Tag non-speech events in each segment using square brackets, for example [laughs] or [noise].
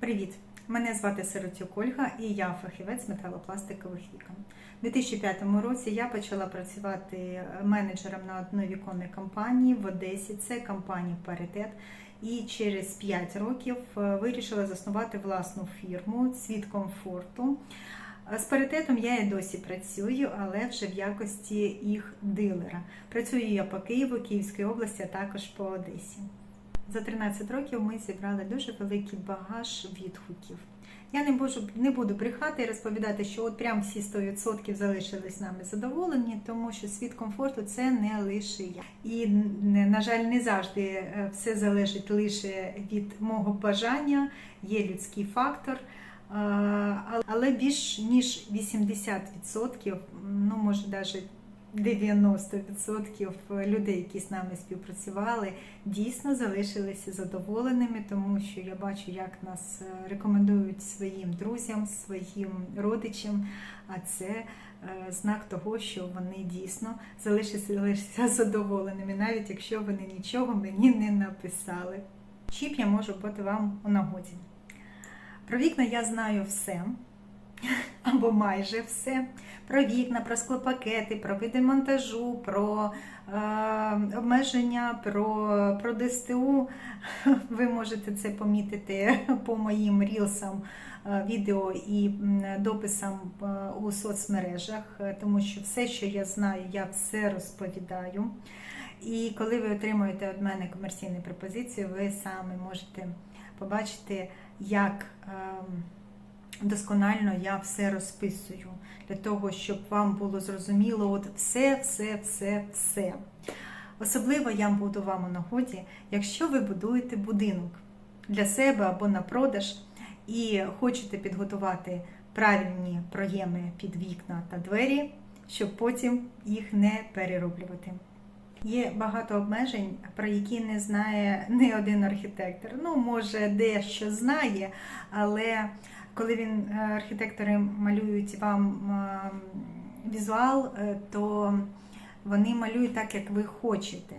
Привіт! Мене звати Сиротюк Ольга і я фахівець металопластикових вікон. У 2005 році я почала працювати менеджером на одновіконній компанії в Одесі. Це компанія Паритет. І через 5 років е, вирішила заснувати власну фірму Світ комфорту. З паритетом я і досі працюю, але вже в якості їх дилера. Працюю я по Києву, Київській області, а також по Одесі. За 13 років ми зібрали дуже великий багаж відгуків. Я не можу не буду брехати і розповідати, що от прям всі 100% залишились нами задоволені, тому що світ комфорту це не лише я. І на жаль, не завжди е, все залежить лише від мого бажання, є людський фактор. Але більш ніж 80%, ну може навіть 90% людей, які з нами співпрацювали, дійсно залишилися задоволеними, тому що я бачу, як нас е, рекомендують своїм друзям, своїм родичам. А це е, знак того, що вони дійсно залишилися задоволеними, навіть якщо вони нічого мені не написали. Чіп я можу бути вам у нагоді. Про вікна я знаю все або майже все. Про вікна, про склопакети, про види монтажу, про е, обмеження, про про ДСТУ. [laughs] Ви можете це помітити по моїм рілсам, е, відео і дописам е, у соцмережах, тому що все, що я знаю, я все розповідаю. І коли ви отримуєте від мене комерційні пропозиції, ви самі можете побачити, як. Е, досконально я все розписую для того, щоб вам було зрозуміло, от все, все, все, все. Особливо я буду вам у нагоді, якщо ви будуєте будинок для себе або на продаж і хочете підготувати правильні проєми під вікна та двері, щоб потім їх не перероблювати. Є багато обмежень, про які не знає [laughs] не один архітектор. Ну, може, дещо знає, але коли він е, архітектори малюють вам е, візуал, е, то вони малюють так, як ви хочете.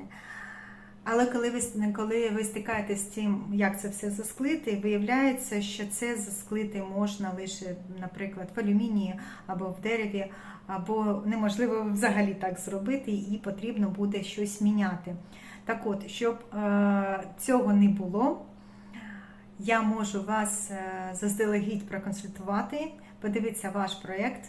Але коли ви коли ви стикаєтесь з тим, як це все засклити, виявляється, що це засклити можна лише, наприклад, в алюмінії або в дереві, або неможливо взагалі так зробити, і потрібно буде щось міняти. Так от, щоб е, цього не було, я можу вас е, заздалегідь проконсультувати, подивитися ваш проєкт,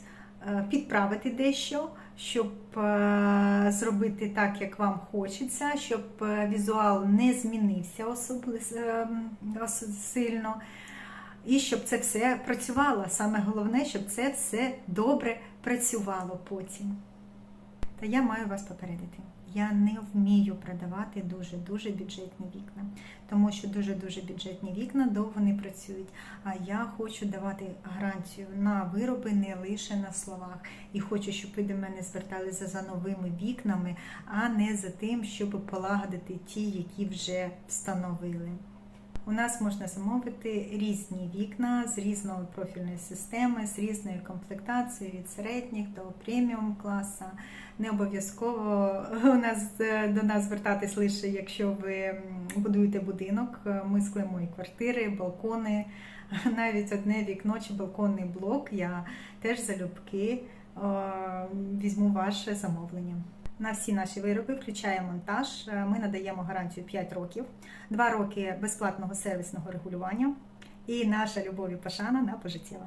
е, підправити дещо, щоб е, зробити так, як вам хочеться, щоб візуал не змінився сильно. І щоб це все працювало. Саме головне, щоб це все добре працювало потім. Та я маю вас попередити. Я не вмію продавати дуже-дуже бюджетні вікна, тому що дуже-дуже бюджетні вікна довго не працюють. А я хочу давати гарантію на вироби не лише на словах. І хочу, щоб ви до мене зверталися за новими вікнами, а не за тим, щоб полагодити ті, які вже встановили. У нас можна замовити різні вікна з різної профільної системи, з різною комплектацією від середніх до преміум класу. Не обов'язково у нас до нас звертатись лише, якщо ви будуєте будинок. Ми склемо і квартири, балкони, [laughs] навіть одне вікно чи балконний блок. Я теж залюбки візьму ваше замовлення. На всі наші вироби включає монтаж. Ми надаємо гарантію 5 років, 2 роки безплатного сервісного регулювання і наша любов і пошана на пожиттєво.